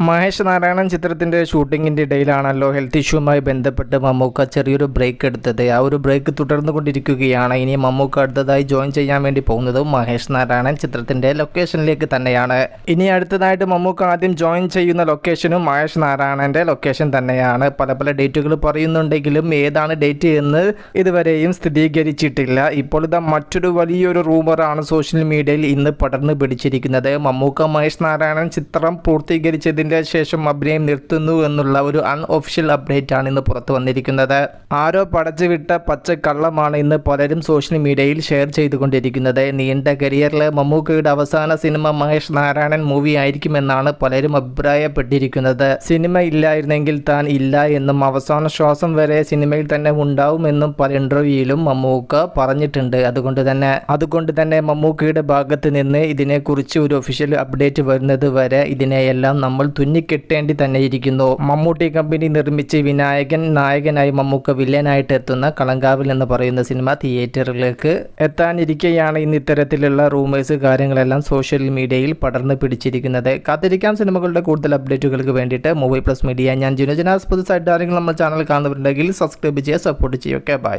മഹേഷ് നാരായണൻ ചിത്രത്തിന്റെ ഷൂട്ടിങ്ങിന്റെ ഇടയിലാണല്ലോ ഹെൽത്ത് ഇഷ്യൂവുമായി ബന്ധപ്പെട്ട് മമ്മൂക്ക ചെറിയൊരു ബ്രേക്ക് എടുത്തത്. ആ ഒരു ബ്രേക്ക് തുടർന്നു കൊണ്ടിരിക്കുകയാണ്. ഇനി മമ്മൂക്ക അടുത്തതായി ജോയിൻ ചെയ്യാൻ വേണ്ടി പോകുന്നത് മഹേഷ് നാരായണൻ ചിത്രത്തിന്റെ ലൊക്കേഷനിലേക്ക് തന്നെയാണ്. ഇനി അടുത്തതായിട്ട് മമ്മൂക്ക ആദ്യം ജോയിൻ ചെയ്യുന്ന ലൊക്കേഷനും മഹേഷ് നാരായണന്റെ ലൊക്കേഷൻ തന്നെയാണ്. പല പല ഡേറ്റുകൾ പറയുന്നുണ്ടെങ്കിലും ഏതാണ് ഡേറ്റ് എന്ന് ഇതുവരെയും സ്ഥിരീകരിച്ചിട്ടില്ല. ഇപ്പോൾ ഇതാ മറ്റൊരു വലിയൊരു റൂമറാണ് സോഷ്യൽ മീഡിയയിൽ ഇന്ന് പടർന്നു പിടിച്ചിരിക്കുന്നത്. മമ്മൂക്ക മഹേഷ് നാരായണൻ ചിത്രം പൂർത്തീകരിച്ചതിന്റെ ശേഷം അഭിനയം നിർത്തുന്നു എന്നുള്ള ഒരു അൺഒഫീഷ്യൽ അപ്ഡേറ്റ് ആണ് ഇന്ന് പുറത്തു വന്നിരിക്കുന്നത്. ആരോ പടച്ചുവിട്ട പച്ച കള്ളമാണ് ഇന്ന് പലരും സോഷ്യൽ മീഡിയയിൽ ഷെയർ ചെയ്തുകൊണ്ടിരിക്കുന്നത്. നീണ്ട കരിയറിൽ മമ്മൂക്കയുടെ അവസാന സിനിമ മഹേഷ് നാരായണൻ മൂവി ആയിരിക്കുമെന്നാണ് പലരും അഭിപ്രായപ്പെട്ടിരിക്കുന്നത്. സിനിമ ഇല്ലായിരുന്നെങ്കിൽ താൻ ഇല്ല എന്നും അവസാന ശ്വാസം വരെ സിനിമയിൽ തന്നെ ഉണ്ടാവുമെന്നും പല ഇന്റർവ്യൂയിലും മമ്മൂക്ക പറഞ്ഞിട്ടുണ്ട്. അതുകൊണ്ട് തന്നെ അതുകൊണ്ട് തന്നെ മമ്മൂക്കയുടെ ഭാഗത്ത് നിന്ന് ഇതിനെക്കുറിച്ച് ഒരു ഒഫീഷ്യൽ അപ്ഡേറ്റ് വരുന്നത് വരെ ഇതിനെയെല്ലാം നമ്മൾ തുന്നിക്കെട്ടേണ്ടി തന്നെ ഇരിക്കുന്നു മമ്മൂട്ടി കമ്പനി നിർമ്മിച്ച് വിനായകൻ നായകനായി മമ്മൂക്ക വില്ലനായിട്ട് എത്തുന്ന കളങ്കാവിൽ എന്ന് പറയുന്ന സിനിമ തിയേറ്ററിലേക്ക് എത്താനിരിക്കെയാണ് ഇന്ന് ഇത്തരത്തിലുള്ള റൂമേഴ്സ് കാര്യങ്ങളെല്ലാം സോഷ്യൽ മീഡിയയിൽ പടർന്നു പിടിച്ചിരിക്കുന്നത്. കാത്തിരിക്കാം സിനിമകളുടെ കൂടുതൽ അപ്ഡേറ്റുകൾക്ക് വേണ്ടിയിട്ട് മൂവി പ്ലസ് മീഡിയ ഞാൻ ജിനുജനാസ് പുതുസായിട്ട് ആരെങ്കിലും നമ്മൾ ചാനൽ കാണുന്നുണ്ടെങ്കിൽ സബ്സ്ക്രൈബ് ചെയ്യുക സപ്പോർട്ട് ചെയ്യുക. Okay bye